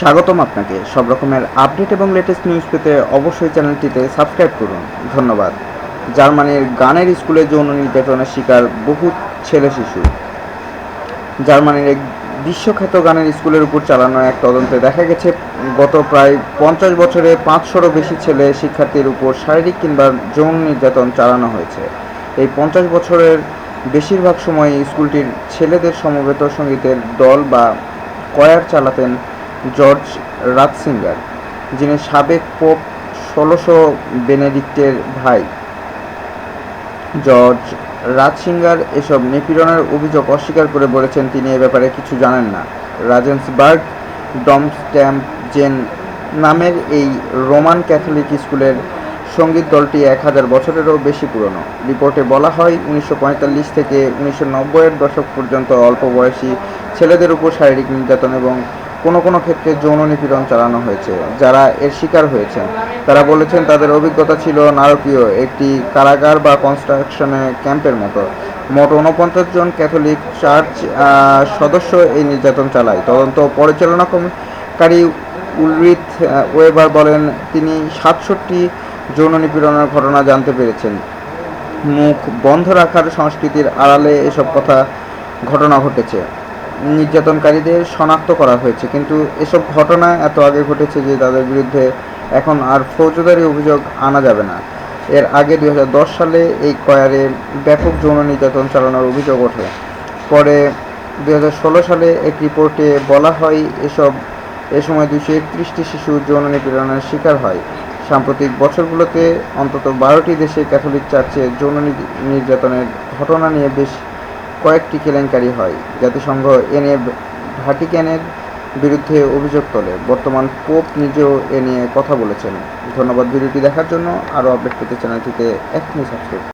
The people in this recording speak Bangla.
স্বাগতম আপনাকে। সব রকমের আপডেট এবং লেটেস্ট নিউজ পেতে অবশ্যই চ্যানেলটিতে সাবস্ক্রাইব করুন। ধন্যবাদ। জার্মানির গানের স্কুলে যৌন নির্যাতনের শিকার বহু ছেলে শিশু। জার্মানির এক বিশ্বখ্যাত গানের স্কুলের উপর চালানো এক তদন্তে দেখা গেছে, গত প্রায় পঞ্চাশ বছরে পাঁচশোরও বেশি ছেলে শিক্ষার্থীর উপর শারীরিক কিংবা যৌন নির্যাতন চালানো হয়েছে। এই পঞ্চাশ বছরের বেশিরভাগ সময় স্কুলটির ছেলেদের সমবেত সঙ্গীতের দল বা কয়ার চালাতেন জর্জ রাতসিঙ্গার যিনি সাবেক পোপ ষোলোশো বেনেডিক্টের ভাই। জর্জ রাজসিঙ্গার এসব নিপীড়নের অভিযোগ অস্বীকার করে বলেছেন তিনি, এ ব্যাপারে কিছু জানেন না। রাজেন্সবার্গ ডমস্ট্যাম্প জেন নামের এই রোমান ক্যাথলিক স্কুলের সংগীত দলটি এক হাজার বছরেরও বেশি পুরনো। রিপোর্টে বলা হয়, উনিশশো পঁয়তাল্লিশ থেকে উনিশশো নব্বইয়ের দশক পর্যন্ত অল্প বয়সী ছেলেদের উপর শারীরিক নির্যাতন এবং কোনো কোনো ক্ষেত্রে যৌন নিপীড়ন চালানো হয়েছে। যারা এর শিকার হয়েছেন তারা বলেছেন তাদের অভিজ্ঞতা ছিল নারকীয় একটি কারাগার বা কনস্ট্রাকশনে ক্যাম্পের মতো। মোট উনপঞ্চাশ জন ক্যাথলিক চার্চ সদস্য এই নির্যাতন চালায়। তদন্ত পরিচালনাকারী উলরিথ আহ, ওয়েবার বলেন তিনি সাতষট্টি যৌন নিপীড়নের ঘটনা জানতে পেরেছেন। মুখ বন্ধ রাখার সংস্কৃতির আড়ালে এসব কথা ঘটনা ঘটেছে। নির্যাতনকারীদের শনাক্ত করা হয়েছে। কিন্তু এসব ঘটনা এত আগে ঘটেছে যে তাদের বিরুদ্ধে এখন আর ফৌজদারি অভিযোগ আনা যাবে না। এর আগে দু হাজার দশ সালে এই কয়ারে ব্যাপক যৌন নির্যাতন চালানোর অভিযোগ ওঠে। পরে দু হাজার ষোলো সালে এক রিপোর্টে বলা হয়, এসব, এ সময় দুশো একত্রিশটি শিশু যৌন নিপীড়নের শিকার হয়। সাম্প্রতিক বছরগুলোতে অন্তত বারোটি দেশে ক্যাথলিক চার্চে যৌন নির্যাতনের ঘটনা নিয়ে বেশ কয়েকটি কেলেঙ্কারি হয়। জাতিসংঘ এ নিয়ে ভ্যাটিক্যানের বিরুদ্ধে অভিযোগ তোলে। বর্তমান পোপ নিজেও এ নিয়ে কথা বলেছেন। ধন্যবাদ ভিডিওটি দেখার জন্য। আরও আপডেট পেতে চ্যানেলটিতে এখনই সাবস্ক্রাইব